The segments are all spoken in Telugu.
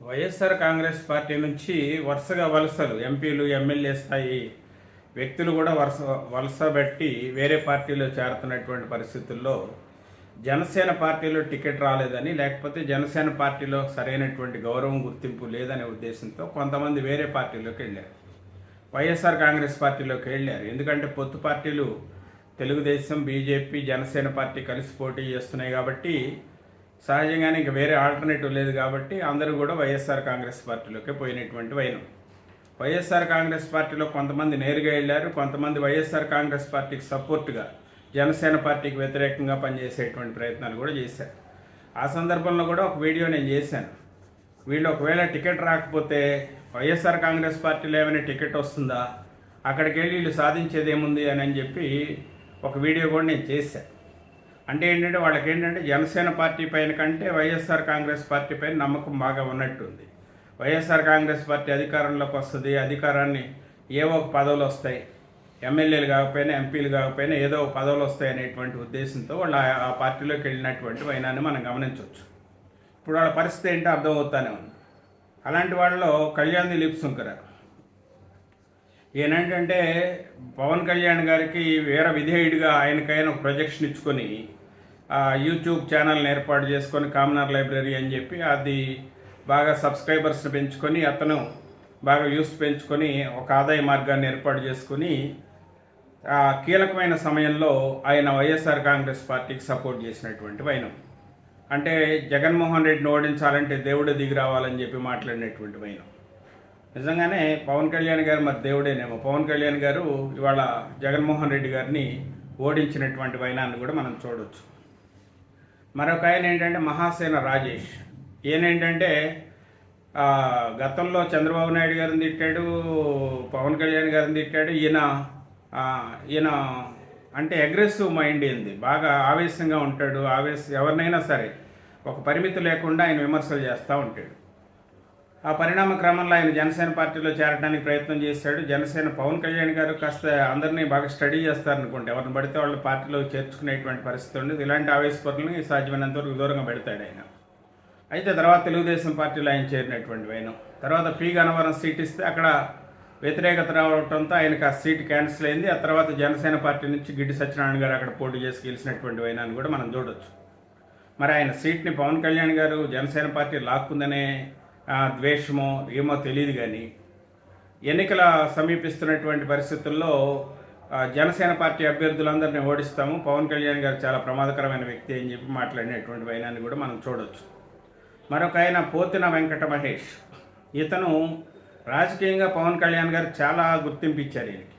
వైఎస్ఆర్ కాంగ్రెస్ పార్టీ నుంచి వరుసగా వలసలు ఎంపీలు ఎమ్మెల్యే స్థాయి వ్యక్తులు కూడా వరుస వలస పెట్టి వేరే పార్టీలో చేరుతున్నటువంటి పరిస్థితుల్లో జనసేన పార్టీలో టికెట్ రాలేదని లేకపోతే జనసేన పార్టీలో సరైనటువంటి గౌరవం గుర్తింపు లేదనే ఉద్దేశంతో కొంతమంది వేరే పార్టీలోకి వెళ్ళారు. వైఎస్ఆర్ కాంగ్రెస్ పార్టీలోకి వెళ్ళారు. ఎందుకంటే పొత్తు పార్టీలు తెలుగుదేశం బీజేపీ జనసేన పార్టీ కలిసి పోటీ చేస్తున్నాయి కాబట్టి సహజంగానే ఇంక వేరే ఆల్టర్నేటివ్ లేదు కాబట్టి అందరూ కూడా వైఎస్ఆర్ కాంగ్రెస్ పార్టీలోకి పోయినటువంటి వైనం. వైఎస్ఆర్ కాంగ్రెస్ పార్టీలో కొంతమంది నేరుగా వెళ్ళారు కొంతమంది వైఎస్ఆర్ కాంగ్రెస్ పార్టీకి సపోర్ట్గా జనసేన పార్టీకి వ్యతిరేకంగా పనిచేసేటువంటి ప్రయత్నాలు కూడా చేశారు. ఆ సందర్భంలో కూడా ఒక వీడియో నేను చేశాను. వీళ్ళు ఒకవేళ టికెట్ రాకపోతే వైఎస్ఆర్ కాంగ్రెస్ పార్టీలో ఏమైనా టికెట్ వస్తుందా? అక్కడికి వెళ్ళి వీళ్ళు సాధించేది ఏముంది అని అని చెప్పి ఒక వీడియో కూడా నేను చేశాను. అంటే ఏంటంటే వాళ్ళకి ఏంటంటే జనసేన పార్టీ పైన కంటే వైఎస్ఆర్ కాంగ్రెస్ పార్టీ పైన నమ్మకం బాగా ఉన్నట్టుంది. వైఎస్ఆర్ కాంగ్రెస్ పార్టీ అధికారంలోకి వస్తుంది అధికారాన్ని ఏవో ఒక పదవులు వస్తాయి. ఎమ్మెల్యేలు కాకపోయినా ఎంపీలు కాకపోయినా ఏదో ఒక పదవులు వస్తాయి అనేటువంటి ఉద్దేశంతో వాళ్ళు ఆ- పార్టీలోకి వెళ్ళినటువంటి వైనాన్ని మనం గమనించవచ్చు. ఇప్పుడు వాళ్ళ పరిస్థితి ఏంటో అర్థమవుతానే ఉంది. అలాంటి వాళ్ళలో కళ్యాణ్ దిలీప్ శంకర్. ఈయనంటే పవన్ కళ్యాణ్ గారికి వీర విధేయుడిగా ఆయనకైనా ఒక ప్రొజెక్షన్ ఇచ్చుకొని యూట్యూబ్ ఛానల్ని ఏర్పాటు చేసుకొని కామనర్ లైబ్రరీ అని చెప్పి అది బాగా సబ్స్క్రైబర్స్ని పెంచుకొని అతను బాగా వ్యూస్ పెంచుకొని ఒక ఆదాయ మార్గాన్ని ఏర్పాటు చేసుకొని ఆ కీలకమైన సమయంలో ఆయన వైఎస్ఆర్ కాంగ్రెస్ పార్టీకి సపోర్ట్ చేసినటువంటి వైనం. అంటే జగన్మోహన్ రెడ్డిని ఓడించాలంటే దేవుడే దిగి రావాలని చెప్పి మాట్లాడినటువంటి వైనం. నిజంగానే పవన్ కళ్యాణ్ గారు మరి దేవుడేనేమో. పవన్ కళ్యాణ్ గారు ఇవాళ జగన్మోహన్ రెడ్డి గారిని ఓడించినటువంటి వైనాన్ని కూడా మనం చూడవచ్చు మరొక ఆయన ఏంటంటే మహాసేన రాజేష్. ఈయన ఏంటంటే గతంలో చంద్రబాబు నాయుడు గారిని తిట్టాడు పవన్ కళ్యాణ్ గారిని తిట్టాడు. ఈయన ఈయన అంటే అగ్రెసివ్ మైండ్ ఏంది. బాగా ఆవేశంగా ఉంటాడు ఆవేశ ఎవరినైనా సరే ఒక పరిమితి లేకుండా ఆయన విమర్శలు చేస్తూ ఉంటాడు. ఆ పరిణామ క్రమంలో ఆయన జనసేన పార్టీలో చేరడానికి ప్రయత్నం చేశాడు. జనసేన పవన్ కళ్యాణ్ గారు కాస్త అందరినీ బాగా స్టడీ చేస్తారనుకోండి. ఎవరిని పడితే వాళ్ళ పార్టీలో చేర్చుకునేటువంటి పరిస్థితి ఉండేది. ఇలాంటి ఆవేశపరులని సాధ్యమైనంత వరకు దూరంగా పెడతాడు ఆయన. అయితే తర్వాత తెలుగుదేశం పార్టీలో ఆయన చేరినటువంటి వైనం తర్వాత పి గన్నవరం సీట్ ఇస్తే అక్కడ వ్యతిరేకత రావడంతో ఆయనకు ఆ సీట్ క్యాన్సిల్ అయింది. ఆ తర్వాత జనసేన పార్టీ నుంచి గిడ్డి సత్యనారాయణ గారు అక్కడ పోటీ చేసి గెలిచినటువంటి వైనాన్ని కూడా మనం చూడొచ్చు. మరి ఆయన సీట్ని పవన్ కళ్యాణ్ గారు జనసేన పార్టీ లాక్కుందనే ద్వేషమో ఏమో తెలియదు కానీ ఎన్నికల సమీపిస్తున్నటువంటి పరిస్థితుల్లో జనసేన పార్టీ అభ్యర్థులందరినీ ఓడిస్తాము. పవన్ కళ్యాణ్ గారు చాలా ప్రమాదకరమైన వ్యక్తి అని చెప్పి మాట్లాడినటువంటి వైనాన్ని కూడా మనం చూడవచ్చు మరొక ఆయన పోతిన వెంకట మహేష్. ఇతను రాజకీయంగా పవన్ కళ్యాణ్ గారు చాలా గుర్తింపు ఇచ్చారు ఈయనకి.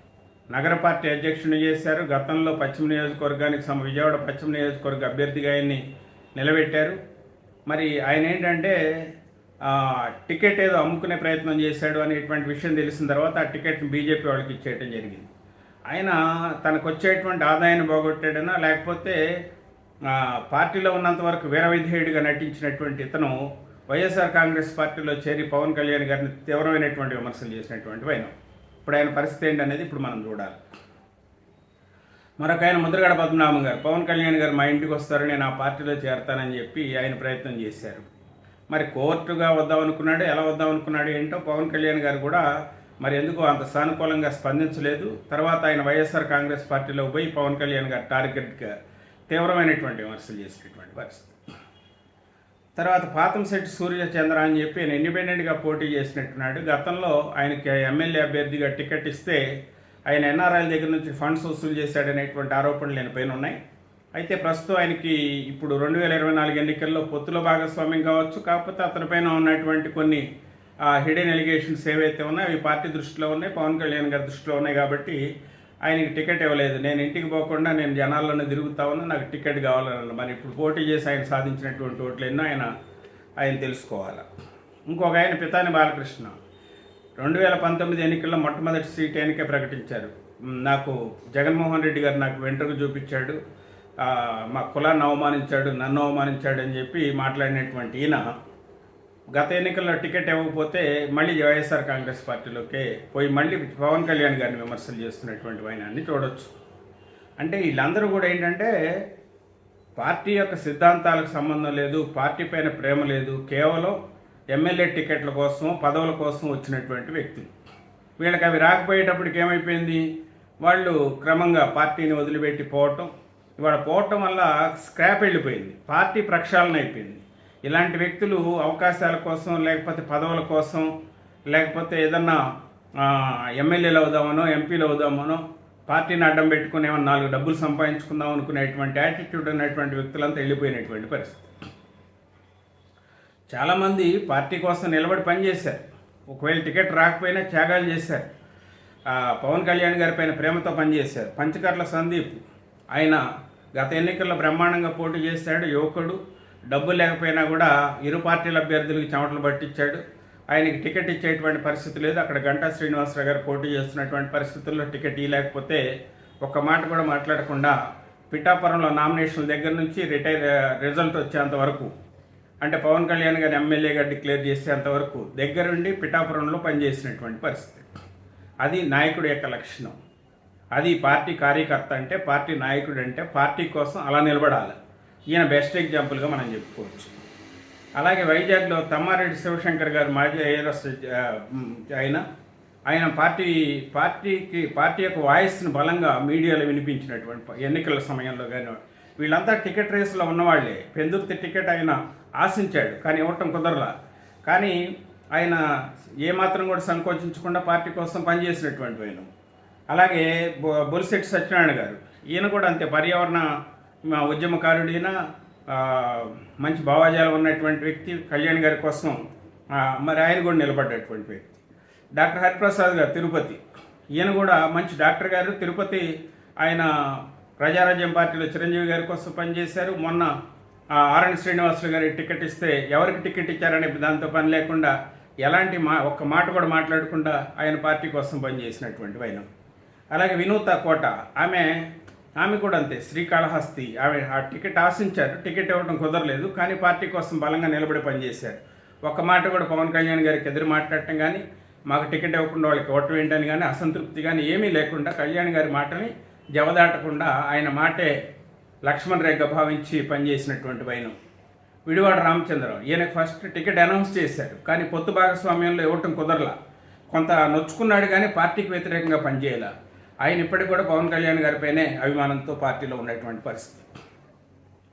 నగర పార్టీ అధ్యక్షుని చేశారు. గతంలో పశ్చిమ నియోజకవర్గానికి సమ విజయవాడ పశ్చిమ నియోజకవర్గ అభ్యర్థిగా ఆయన్ని నిలబెట్టారు. మరి ఆయన ఏంటంటే టికెట్ ఏదో అమ్ముకునే ప్రయత్నం చేశాడు అనేటువంటి విషయం తెలిసిన తర్వాత ఆ టికెట్ని బీజేపీ వాళ్ళకి ఇచ్చేయటం జరిగింది. ఆయన తనకు వచ్చేటువంటి ఆదాయాన్ని పోగొట్టాడనో? లేకపోతే పార్టీలో ఉన్నంత వరకు వీరవిధేయుడిగా నటించినటువంటి ఇతను వైఎస్ఆర్ కాంగ్రెస్ పార్టీలో చేరి పవన్ కళ్యాణ్ గారిని తీవ్రమైనటువంటి విమర్శలు చేసినటువంటి ఆయన ఇప్పుడు ఆయన పరిస్థితి ఏంటి అనేది ఇప్పుడు మనం చూడాలి. మరొక ఆయన ముద్రగడ పద్మనాభం గారు పవన్ కళ్యాణ్ గారు మా ఇంటికి వస్తారు నేను ఆ పార్టీలో చేరతానని చెప్పి ఆయన ప్రయత్నం చేశారు. మరి కోర్టుగా వద్దాం అనుకున్నాడు ఎలా వద్దాం అనుకున్నాడు ఏంటో పవన్ కళ్యాణ్ గారు కూడా మరి ఎందుకు అంత సానుకూలంగా స్పందించలేదు. తర్వాత ఆయన వైఎస్ఆర్ కాంగ్రెస్ పార్టీలో పోయి పవన్ కళ్యాణ్ గారు టార్గెట్గా తీవ్రమైనటువంటి విమర్శలు చేసినటువంటి పరిస్థితి. తర్వాత పాతంశెట్టి సూర్యచంద్ర అని చెప్పి ఆయన ఇండిపెండెంట్గా పోటీ చేసినట్టున్నాడు. గతంలో ఆయనకి ఎమ్మెల్యే అభ్యర్థిగా టికెట్ ఇస్తే ఆయన ఎన్ఆర్ఐల దగ్గర నుంచి ఫండ్స్ వసూలు చేశాడనేటువంటి ఆరోపణలు నేను పైన ఉన్నాయి. అయితే ప్రస్తుతం ఆయనకి ఇప్పుడు రెండు వేల ఇరవై నాలుగు ఎన్నికల్లో పొత్తులో భాగస్వామ్యం కావచ్చు కాకపోతే అతనిపైన ఉన్నటువంటి కొన్ని హిడెన్ ఎలిగేషన్స్ ఏవైతే ఉన్నాయో అవి పార్టీ దృష్టిలో ఉన్నాయి పవన్ కళ్యాణ్ గారి దృష్టిలో ఉన్నాయి కాబట్టి ఆయనకి టికెట్ ఇవ్వలేదు. నేను ఇంటికి పోకుండా నేను జనాల్లోనే తిరుగుతా ఉన్నా నాకు టికెట్ కావాలన్న మరి ఇప్పుడు పోటీ చేసి ఆయన సాధించినటువంటి ఓట్లు ఎన్నో ఆయన ఆయన తెలుసుకోవాలి. ఇంకొక ఆయన పితాని బాలకృష్ణ. రెండు వేల పంతొమ్మిది ఎన్నికల్లో మొట్టమొదటి సీట్ ఆయనకే ప్రకటించారు. నాకు జగన్మోహన్ రెడ్డి గారు నాకు వెంట్రుకు చూపించాడు. మా కులాన్ని అవమానించాడు నన్ను అవమానించాడు అని చెప్పి మాట్లాడినటువంటి ఈయన గత ఎన్నికల్లో టికెట్ ఇవ్వకపోతే మళ్ళీ వైఎస్ఆర్ కాంగ్రెస్ పార్టీలోకి పోయి మళ్ళీ పవన్ కళ్యాణ్ గారిని విమర్శలు చేస్తున్నటువంటి వైనాన్ని చూడొచ్చు. అంటే వీళ్ళందరూ కూడా ఏంటంటే పార్టీ యొక్క సిద్ధాంతాలకు సంబంధం లేదు పార్టీ పైన ప్రేమ లేదు కేవలం ఎమ్మెల్యే టికెట్ల కోసం పదవుల కోసం వచ్చినటువంటి వ్యక్తులు. వీళ్ళకి అవి రాకపోయేటప్పటికి ఏమైపోయింది? వాళ్ళు క్రమంగా పార్టీని వదిలిపెట్టి పోవటం ఇవాళ పోవటం వల్ల స్క్రాప్ వెళ్ళిపోయింది పార్టీ ప్రక్షాళన అయిపోయింది. ఇలాంటి వ్యక్తులు అవకాశాల కోసం లేకపోతే పదవుల కోసం లేకపోతే ఏదన్నా ఎమ్మెల్యేలు అవుదామనో ఎంపీలు అవుదామనో పార్టీని అడ్డం పెట్టుకుని ఏమన్నా నాలుగు డబ్బులు సంపాదించుకుందాం అనుకునేటువంటి యాటిట్యూడ్ ఉన్నటువంటి వ్యక్తులంతా వెళ్ళిపోయినటువంటి పరిస్థితి. చాలామంది పార్టీ కోసం నిలబడి పనిచేశారు ఒకవేళ టికెట్ రాకపోయినా త్యాగాలు చేశారు. పవన్ కళ్యాణ్ గారి పైన ప్రేమతో పనిచేశారు. పంచకర్ల సందీప్ ఆయన గత ఎన్నికల్లో బ్రహ్మాండంగా పోటీ చేశాడు యువకుడు. డబ్బు లేకపోయినా కూడా ఇరు పార్టీల అభ్యర్థులకు చెమటలు పట్టించాడు. ఆయనకి టికెట్ ఇచ్చేటువంటి పరిస్థితి లేదు. అక్కడ గంటా శ్రీనివాసరావు గారు పోటీ చేస్తున్నటువంటి పరిస్థితుల్లో టికెట్ ఇవ్వలేకపోతే ఒక్క మాట కూడా మాట్లాడకుండా పిఠాపురంలో నామినేషన్ల దగ్గర నుంచి రిటైర్ రిజల్ట్ వచ్చేంత వరకు అంటే పవన్ కళ్యాణ్ గారు ఎమ్మెల్యేగా డిక్లేర్ చేసేంత వరకు దగ్గరుండి పిఠాపురంలో పనిచేసినటువంటి పరిస్థితి. అది నాయకుడి యొక్క లక్షణం. అది పార్టీ కార్యకర్త అంటే పార్టీ నాయకుడు అంటే పార్టీ కోసం అలా నిలబడాలి. ఈయన బెస్ట్ ఎగ్జాంపుల్గా మనం చెప్పుకోవచ్చు. అలాగే వైజాగ్లో తమ్మారెడ్డి శివశంకర్ గారు మాజీ ఐఆర్ఎస్ ఆయన ఆయన పార్టీ పార్టీకి పార్టీ యొక్క వాయిస్ని బలంగా మీడియాలో వినిపించినటువంటి ఎన్నికల సమయంలో కానీ వీళ్ళంతా టికెట్ రేసులో ఉన్నవాళ్ళే పెందుర్తి టికెట్ ఆయన ఆశించాడు కానీ ఇవ్వటం కుదరలా. కానీ ఆయన ఏమాత్రం కూడా సంకోచించకుండా పార్టీ కోసం పనిచేసినటువంటి ఆయన. అలాగే బొ- బొలిశెట్టి సత్యనారాయణ గారు. ఈయన కూడా అంతే పర్యావరణ మా మంచి భావాజాలం ఉన్నటువంటి వ్యక్తి కళ్యాణ్ గారి కోసం మరి ఆయన కూడా నిలబడ్డటువంటి వ్యక్తి. డాక్టర్ హరిప్రసాద్ గారు తిరుపతి. ఈయన కూడా మంచి డాక్టర్ గారు. తిరుపతి ఆయన ప్రజారాజ్యం పార్టీలో చిరంజీవి గారి కోసం పనిచేశారు. మొన్న ఆర్ఎన్ శ్రీనివాసులు గారికి టికెట్ ఇస్తే ఎవరికి టికెట్ ఇచ్చారనే దాంతో పని లేకుండా ఎలాంటి మా ఒక్క మాట కూడా మాట్లాడకుండా ఆయన పార్టీ కోసం పనిచేసినటువంటి వైనం. అలాగే వినూత కోట. ఆమె ఆమె కూడా అంతే. శ్రీకాళహస్తి ఆమె ఆ టికెట్ ఆశించారు. టికెట్ ఇవ్వడం కుదరలేదు కానీ పార్టీ కోసం బలంగా నిలబడి పనిచేశారు. ఒక్క మాట కూడా పవన్ కళ్యాణ్ గారికి ఎదురు మాట్లాడటం కానీ మాకు టికెట్ ఇవ్వకుండా వాళ్ళకి ఓటం ఏంటని కానీ అసంతృప్తి కానీ ఏమీ లేకుండా కళ్యాణ్ గారి మాటని జవదాటకుండా ఆయన మాటే లక్ష్మణ్ రేఖ భావించి పనిచేసినటువంటి వైనం. విడివాడ రామచంద్రం. ఈయనకు ఫస్ట్ టికెట్ అనౌన్స్ చేశారు కానీ పొత్తు భాగస్వామ్యంలో ఇవ్వటం కుదరలా. కొంత నొచ్చుకున్నాడు కానీ పార్టీకి వ్యతిరేకంగా పనిచేయాల. ఆయన ఇప్పటికి కూడా పవన్ కళ్యాణ్ గారిపైనే అభిమానంతో పార్టీలో ఉన్నటువంటి పరిస్థితి.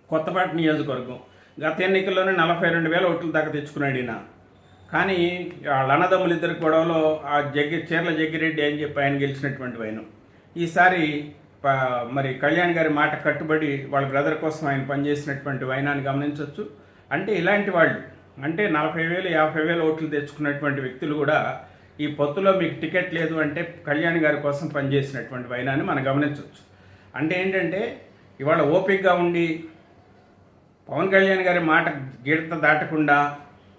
కొత్తపాటి నియోజకవర్గం. గత ఎన్నికల్లోనే నలభై రెండు వేల ఓట్లు దాకా తెచ్చుకున్నాడు ఈయన. కానీ వాళ్ళ అన్నదమ్ములు ఇద్దరు గొడవలో ఆ జగ్గి చీర్ల జగ్గిరెడ్డి అని చెప్పి ఆయన గెలిచినటువంటి ఆయన. ఈసారి మరి కళ్యాణ్ గారి మాట కట్టుబడి వాళ్ళ బ్రదర్ కోసం ఆయన పనిచేసినటువంటి వైనాన్ని గమనించవచ్చు. అంటే ఇలాంటి వాళ్ళు అంటే నలభై వేలు యాభై వేలు ఓట్లు తెచ్చుకున్నటువంటి వ్యక్తులు కూడా ఈ పొత్తులో మీకు టికెట్ లేదు అంటే కళ్యాణ్ గారి కోసం పనిచేసినటువంటి వైనాన్ని మనం గమనించవచ్చు. అంటే ఏంటంటే ఇవాళ ఓపికగా ఉండి పవన్ కళ్యాణ్ గారి మాట గీడత దాటకుండా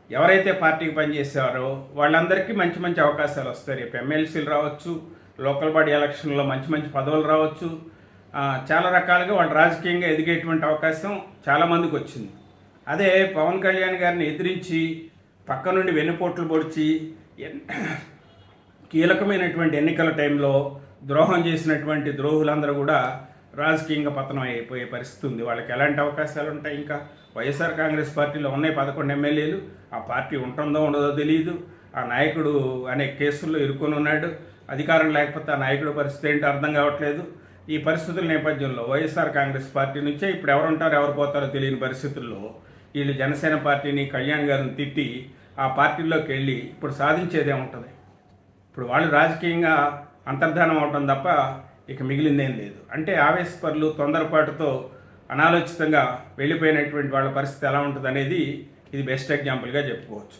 ఎవరైతే పార్టీకి పనిచేసేవారో వాళ్ళందరికీ మంచి మంచి అవకాశాలు వస్తాయి. రేపు ఎమ్మెల్సీలు రావచ్చు లోకల్ బాడీ ఎలక్షన్లో మంచి మంచి పదవులు రావచ్చు. చాలా రకాలుగా వాళ్ళు రాజకీయంగా ఎదిగేటువంటి అవకాశం చాలామందికి వచ్చింది. అదే పవన్ కళ్యాణ్ గారిని ఎదిరించి పక్క నుండి వెన్నుపోట్లు పొడిచి కీలకమైనటువంటి ఎన్నికల టైంలో ద్రోహం చేసినటువంటి ద్రోహులందరూ కూడా రాజకీయంగా పతనం అయిపోయే పరిస్థితి ఉంది. వాళ్ళకి ఎలాంటి అవకాశాలు ఉంటాయి ఇంకా? వైఎస్ఆర్ కాంగ్రెస్ పార్టీలో ఉన్నాయి పదకొండు ఎమ్మెల్యేలు. ఆ పార్టీ ఉంటుందో ఉండదో తెలియదు ఆ నాయకుడు అనే కేసుల్లో ఇరుకొని ఉన్నాడు. అధికారం లేకపోతే ఆ నాయకుడు పరిస్థితి ఏంటో అర్థం కావట్లేదు. ఈ పరిస్థితుల నేపథ్యంలో వైఎస్ఆర్ కాంగ్రెస్ పార్టీ నుంచే ఇప్పుడు ఎవరుంటారు ఎవరు పోతారో తెలియని పరిస్థితుల్లో వీళ్ళు జనసేన పార్టీని కళ్యాణ్ గారిని తిట్టి ఆ పార్టీలోకి వెళ్ళి ఇప్పుడు సాధించేదే ఉంటుంది. ఇప్పుడు వాళ్ళు రాజకీయంగా అంతర్ధానం అవటం తప్ప ఇక మిగిలిందేం లేదు. అంటే ఆవేశపరులు తొందరపాటుతో అనాలోచితంగా వెళ్ళిపోయినటువంటి వాళ్ళ పరిస్థితి ఎలా ఉంటుంది అనేది ఇది బెస్ట్ ఎగ్జాంపుల్గా చెప్పుకోవచ్చు.